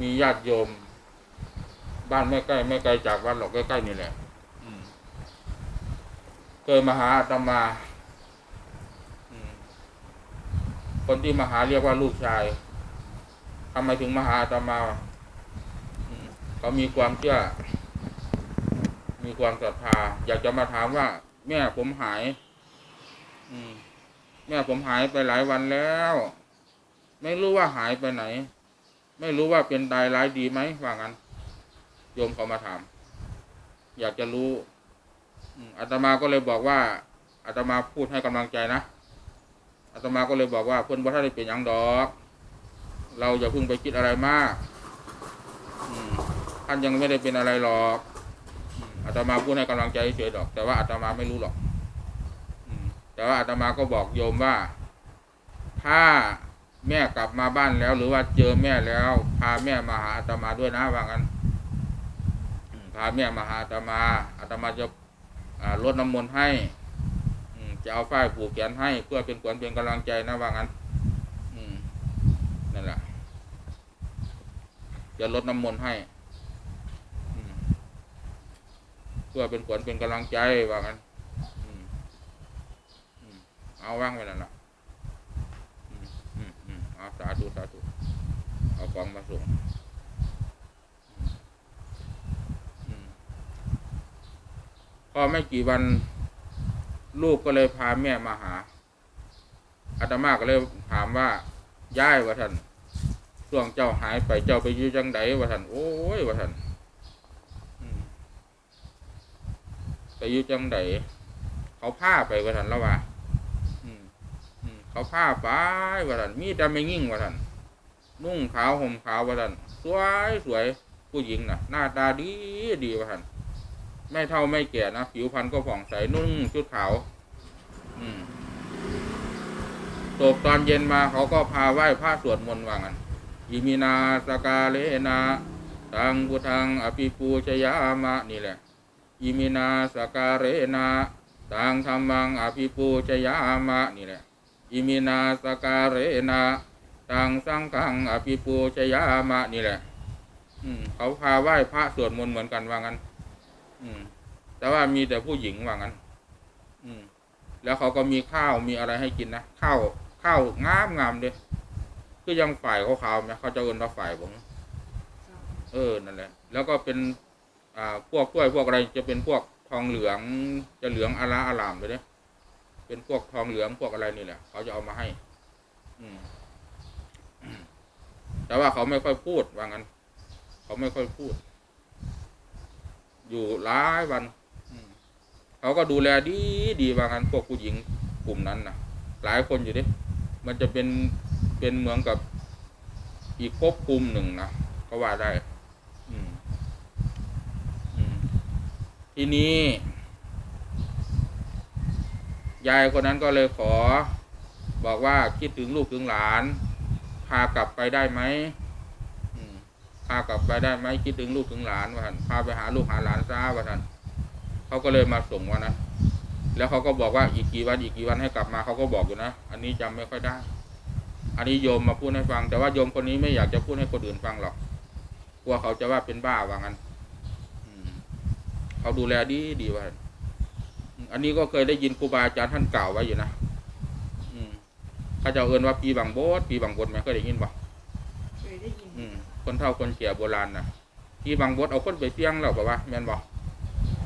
มีญาติโยม บ้านไม่ใกล้ไม่ไกลจากวัดหรอกใกล้ๆนี่แหละอืมเคยมาหาอาตมาอืมคนที่มาหาเรียกว่าลูกชายทำไมถึงมาหาอาตมาอืมเขามีความเชื่อ มีความศรัทธา อยากจะมาถามว่า แม่ผมหายอืมแม่ผมหายไปหลายวันแล้ว ไม่รู้ว่าหายไปไหน ไม่รู้ว่าเป็นตายร้ายดีไหมว่างั้น โยมเขามาถาม อยากจะรู้อาตมาก็เลยบอกว่าอาตมาพูดให้กำลังใจนะอาตมาก็เลยบอกว่าเพื่อนบ่ท่าได้เป็นยังดอก เราอย่าพิ่งไปคิดอะไรมากอืท่านยังไม่ได้เป็นอะไรหรอกอาตมาพูดให้กำลังใจเฉยๆดอก แต่ว่าอาตมาไม่รู้หรอกอืแต่ว่าอาตมาก็บอกโยมว่า ถ้า แม่กลับมาบ้านแล้ว หรือว่าเจอแม่แล้ว พาแม่มาหาอาตมาด้วยนะว่างั้นพาแม่มาหาอาตมาอาตมาจะลดน้ำมนต์ให้จะเอาฝ้ายผูกแขนให้ เพื่อเป็นขวัญเป็นกำลังใจนะว่างั้นนั่นแหละจะลดน้ำมนต์ให้เพื่อเป็นขวัญเป็นกำลังใจว่างั้นเอาว่างไว้นั่นแหละ เอาสาธุสาธุเอาของมาส่งพอไม่กี่วันลูกก็เลยพาแม่มาหาอาตมาก็เลยถามว่าย้ายว่าท่านช่วงเจ้าหายไปเจ้าไปอยู่จังไดว่าท่านโอ้ยว่าท่านไปอยู่จังไดเขาผ้าไปว่าท่านแล้วว่า เขาผ้าไปว่าท่านมีแต่ไม่ยิ่งว่าท่านนุ่งขาวห่มขาวว่าท่านสวยสวยผู้หญิงน่ะ หน้าตาดีดีว่าท่านไม่เท่าไม่แก่นะผิวพรรณก็ผ่องใสนุ่งชุดขาว อืมตกตอนเย็นมาเขาก็พาไหว้พระสวดมนต์ว่างันอิมินาสกาเลนาตังพุทังอภิปูชยามะนี่แหละอิมินาสการเรนาตังธรรมังอภิปูชยามะนี่แหละ อิมินาสการเรนาตังสังฆังอภิปูชยามะนี่แหละอืมเขาพาไหว้พระสวดมนต์เหมือนกันว่างั้น อืม แต่ว่ามีแต่ผู้หญิงว่างั้น อืม แล้วเขาก็มีข้าวมีอะไรให้กินนะข้าวข้าวงามงามๆเด้คือยังฝ่ายขาวๆไหมเขาจะเอินว่าฝ่ายผมเออนั่นแหละ แล้วก็เป็น อ่าพวกกล้วยพวกอะไรจะเป็นพวกทองเหลืองจะเหลืองอาราอารามเลยเนี่ย เป็นพวกทองเหลืองพวกอะไรนี่แหละเขาจะเอามาให้ อืมแต่ว่าเขาไม่ค่อยพูดว่างั้น เขาไม่ค่อยพูด อยู่หลายวันเขาก็ดูแลดีดีว่างั้นพวกผู้หญิงกลุ่มนั้นนะหลายคนอยู่ดิมันจะเป็นเป็นเหมือนกับอีกภพภูมิหนึ่งนะก็ว่าได้ อืม อืม ทีนี้ ยายคนนั้นก็เลยขอ บอกว่าคิดถึงลูกถึงหลาน พากลับไปได้ไหมพากลับไปได้ไหมคิดถึงลูกถึงหลานว่าท่านพาไปหาลูกหาหลานซาว่าท่านเขาก็เลยมาส่งว่านะแล้วเขาก็บอกว่าอีกกี่วันอีกกี่วันให้กลับมาเขาก็บอกอยู่นะอันนี้จำไม่ค่อยได้ อันนี้โยมมาพูดให้ฟัง แต่ว่าโยมคนนี้ไม่อยากจะพูดให้คนอื่นฟังหรอกกลัวเขาจะว่าเป็นบ้าว่างั้นเขาดูแลดีดีว่า อืมอันนี้ก็เคยได้ยินครูบาอาจารย์ท่านกล่าวไว้อยู่นะอืมเขาจะเอ่นว่าปีบางโบสปีบางบดไหมเคยได้ยินบ่เคยได้ยินอืมคนเฒ่าคนแก่โบราณนะปีบางบดเอาคนไปเสี่ยงแล้วบอกว่าแม่นบ่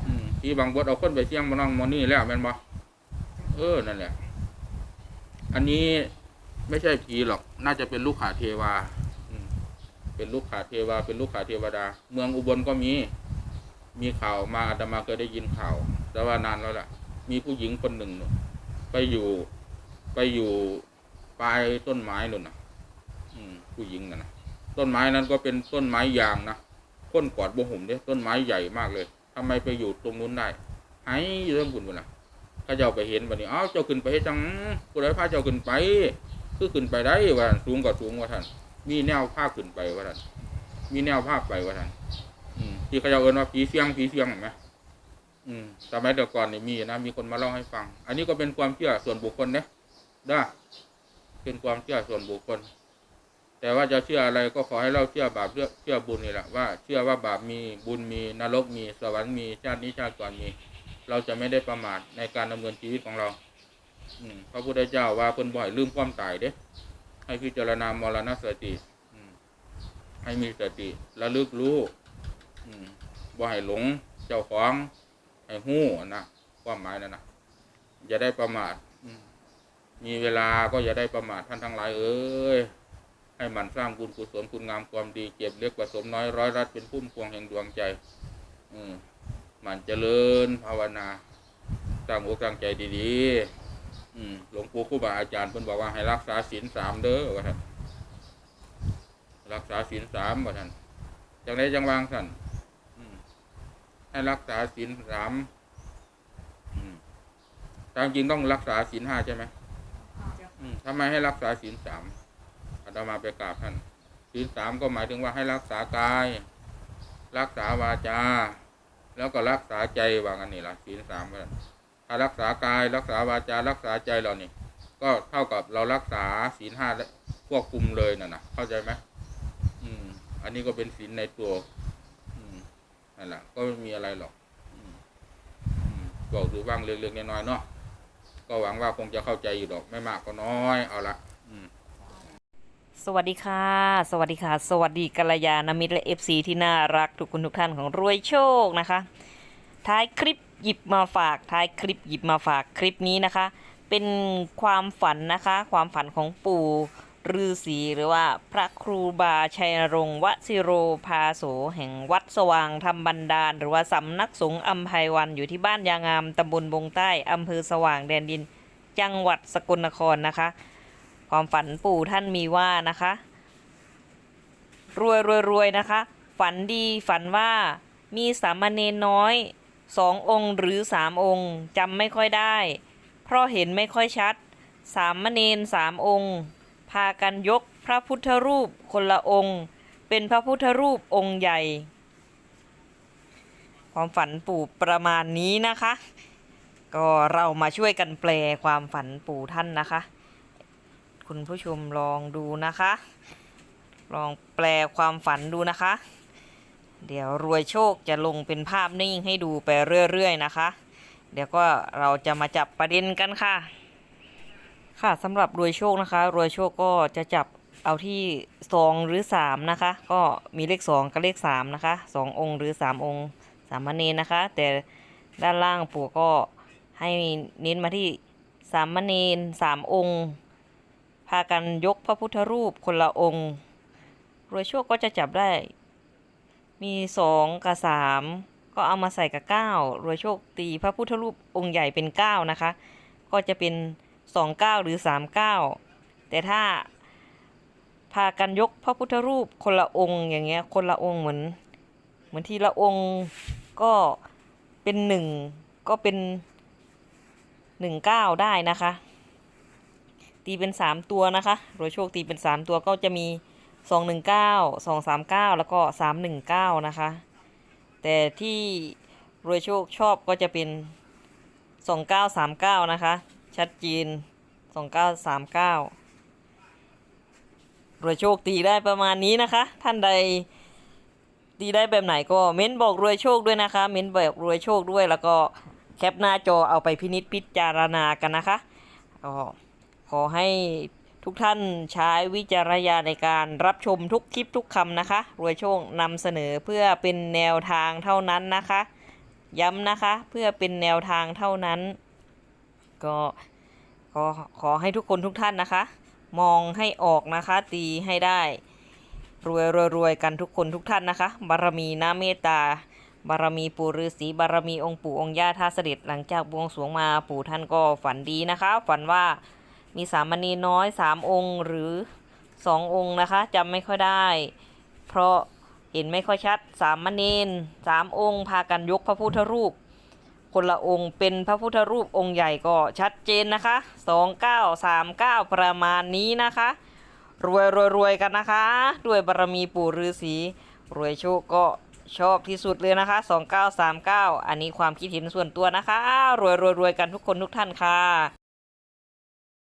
อืมปีบางบดเอาคนไปเสี่ยงมาน้องมอนี่แล้วแม่นบ่เออนั่นแหละอันนี้ไม่ใช่ผีหรอก น่าจะเป็นลูกขาเทวาอืมเป็นลูกขาเทวา เป็นลูกขาเทวดา เมืองอุบลก็มี มีข่าวมาอาตมาเคยได้ยินข่าว แต่ว่านานแล้วล่ะ มีผู้หญิงคนหนึ่งไปอยู่ ไปอยู่ปลายต้นไม้นู่นนะอืม ผู้หญิงน่ะนะต้นไม้นั้นก็เป็นต้นไม้ยางนะค้นกอดบ่หุ่มเนี่ยต้นไม้ใหญ่มากเลยทำไมไปอยู่ตรงนู้นได้หายเรื่องบุญบุญล่ะข้าเจ้าไปเห็นบัดนี้อ้าวเจ้าขึ้นไปเฮ็ดจังผู้ใดพาเจ้าขึ้นไป คือขึ้นไปได้ว่าท่านสูงกว่าสูงว่าท่าน มีแนวภาพขึ้นไปว่าท่าน มีแนวภาพไปว่าท่านอืมที่เขาจะเอินว่าผีเสียงผีเสียงเห็นไหม อืมสมัยแต่ก่อนนี่มีนะมีคนมาเล่าให้ฟัง อันนี้ก็เป็นความเชื่อส่วนบุคคลนะได้เป็นความเชื่อส่วนบุคคล แต่ว่าจะเชื่ออะไรก็ขอให้เราเชื่อบาปเชื่อเชื่อบุญนี่แหละว่าเชื่อว่าบาปมีบุญมีนรกมีสวรรค์มีชาตินี้ชาติก่อนมี เราจะไม่ได้ประมาทในการดำเนินชีวิตของเรา อืมพระพุทธเจ้าว่าเพิ่นบ่อยลืมความตายเด้ให้พิจารณามรณสติอืมให้มีสติระลึกรู้อืมบ่ให้หลงเจ้าของ ให้หู้นะความหมายนั่นนะอย่าได้ประมาทมีเวลาก็อย่าได้ประมาทท่านทั้งหลายเอ้ยให้มันสร้างบุญกุศลคุณงามความดีเก็บเล็กผสมน้อยร้อยรัดเป็นพุ่มพวงแห่งดวงใจ อืมมันเจริญภาวนาตั้งอกตั้งใจดีๆ อืมหลวงปู่ครูบาอาจารย์เพิ่นบอกว่าให้รักษาศีลสามเด้อว่าท่านรักษาศีลสามว่าท่านจังไดจังวางท่าน ให้รักษาศีลสามอืมตามจริงต้องรักษาศีลห้าใช่ไหมอืมทำไมให้รักษาศีลสามอาตมาไปกราบท่านศีลสามก็หมายถึงว่าให้รักษากาย รักษาวาจา แล้วก็รักษาใจว่างันนี่ล่ะศีลสามว่าท่านถ้ารักษากายรักษาวาจารักษาใจเรานี่ก็เท่ากับเรารักษาศีลห้าและควบคุมเลยน่ะนะเข้าใจไหมอืม อันนี้ก็เป็นศีลในตัวอืม นั่นแหละก็ไม่มีอะไรหรอกอบอกดูบ้างเล็กๆน้อยๆเนาะก็หวังว่าคงจะเข้าใจอยู่ดอกไม่มากก็น้อยเอาละสวัสดีค่ะ สวัสดีค่ะ สวัสดีกัลยาณมิตรและ FC ที่น่ารักทุกคนทุกท่านของรวยโชคนะคะ ท้ายคลิปหยิบมาฝากท้ายคลิปหยิบมาฝากคลิปนี้นะคะ เป็นความฝันนะคะ ความฝันของปู่ ฤาษีหรือว่าพระครูบาชัยรงวชิโรภาโสแห่งวัดสว่างธรรมบันดาล หรือว่าสำนักสงฆ์อัมภัยวันอยู่ที่บ้านยางามตำบลบงใต้อำเภอสว่างแดนดิน จังหวัดสกลนครนะคะ ความฝันปู่ท่านมีว่านะคะ รวยรวยรวยนะคะ ฝันดีฝันว่ามีสามเณรน้อยสององค์หรือสามองค์จำไม่ค่อยได้ เพราะเห็นไม่ค่อยชัด สามเณรสามองค์ พากันยกพระพุทธรูปคนละองค์ เป็นพระพุทธรูปองค์ใหญ่ ความฝันปู่ประมาณนี้นะคะ ก็เรามาช่วยกันแปลความฝันปู่ท่านนะคะ คุณผู้ชมลองดูนะคะ ลองแปลความฝันดูนะคะ เดี๋ยวรวยโชคจะลงเป็นภาพนิ่งให้ดูไปเรื่อยๆนะคะ เดี๋ยวก็เราจะมาจับประเด็นกันค่ะ ค่ะสำหรับรวยโชคนะคะ รวยโชคก็จะจับเอาที่สองหรือสามนะคะ ก็มีเลขสองกับเลขสามนะคะสององค์หรือสามองค์สามเณรนะคะ แต่ด้านล่างปู่ก็ให้เน้นมาที่สามเณรสามองค์ พากันยกพระพุทธรูปคนละองค์ รวยโชคก็จะจับได้ มีสองกับสามก็เอามาใส่กับเก้ารวยโชคตีพระพุทธรูปองค์ใหญ่เป็นเก้านะคะ ก็จะเป็น สองเก้าหรือสามเก้าแต่ถ้าพากันยกพระพุทธรูปคนละองค์อย่างเงี้ยคนละองค์เหมือน เหมือนทีละองค์ก็เป็นหนึ่งก็เป็นหนึ่งเก้าได้นะคะ ตีเป็นสามตัวนะคะรวยโชคตีเป็นสามตัวก็จะมีสองหนึ่งเก้าสองสามเก้าแล้วก็สามหนึ่งเก้านะคะ แต่ที่รวยโชคชอบก็จะเป็นสองเก้าสามเก้านะคะ ชัดเจนสองเก้าสามเก้ารวยโชคตีได้ประมาณนี้นะคะ ท่านใดตีได้แบบไหนก็เม้นบอกรวยโชคด้วยนะคะ เม้นบอกรวยโชคด้วยแล้วก็แคปหน้าจอเอาไปพินิจพิจารณากันนะคะก็ขอให้ทุกท่านใช้วิจารณญาณในการรับชมทุกคลิปทุกคำนะคะ รวยโชคนำเสนอเพื่อเป็นแนวทางเท่านั้นนะคะ ย้ำนะคะเพื่อเป็นแนวทางเท่านั้น ก็ขอขอให้ทุกคนทุกท่านนะคะ มองให้ออกนะคะตีให้ได้ รวยรวยรวยกันทุกคนทุกท่านนะคะ บารมีน้าเมตตา บารมีปู่ฤาษีบารมีองค์ปู่องค์ย่าท่าเสด็จหลังจากบวงสรวงมาปู่ท่านก็ฝันดีนะคะ ฝันว่ามีสามณีน้อยสามองค์หรือสององค์นะคะจำไม่ค่อยได้ เพราะเห็นไม่ค่อยชัดสามเณรสามองค์พากันยกพระพุทธรูป คนละองค์เป็นพระพุทธรูปองค์ใหญ่ก็ชัดเจนนะคะสองเก้าสามเก้าประมาณนี้นะคะ รวยรวยรวยกันนะคะ ด้วยบารมีปู่ฤาษีรวยโชคก็ชอบที่สุดเลยนะคะ 2939 อันนี้ความคิดเห็นส่วนตัวนะคะ รวยรวยรวยกันทุกคนทุกท่านค่ะ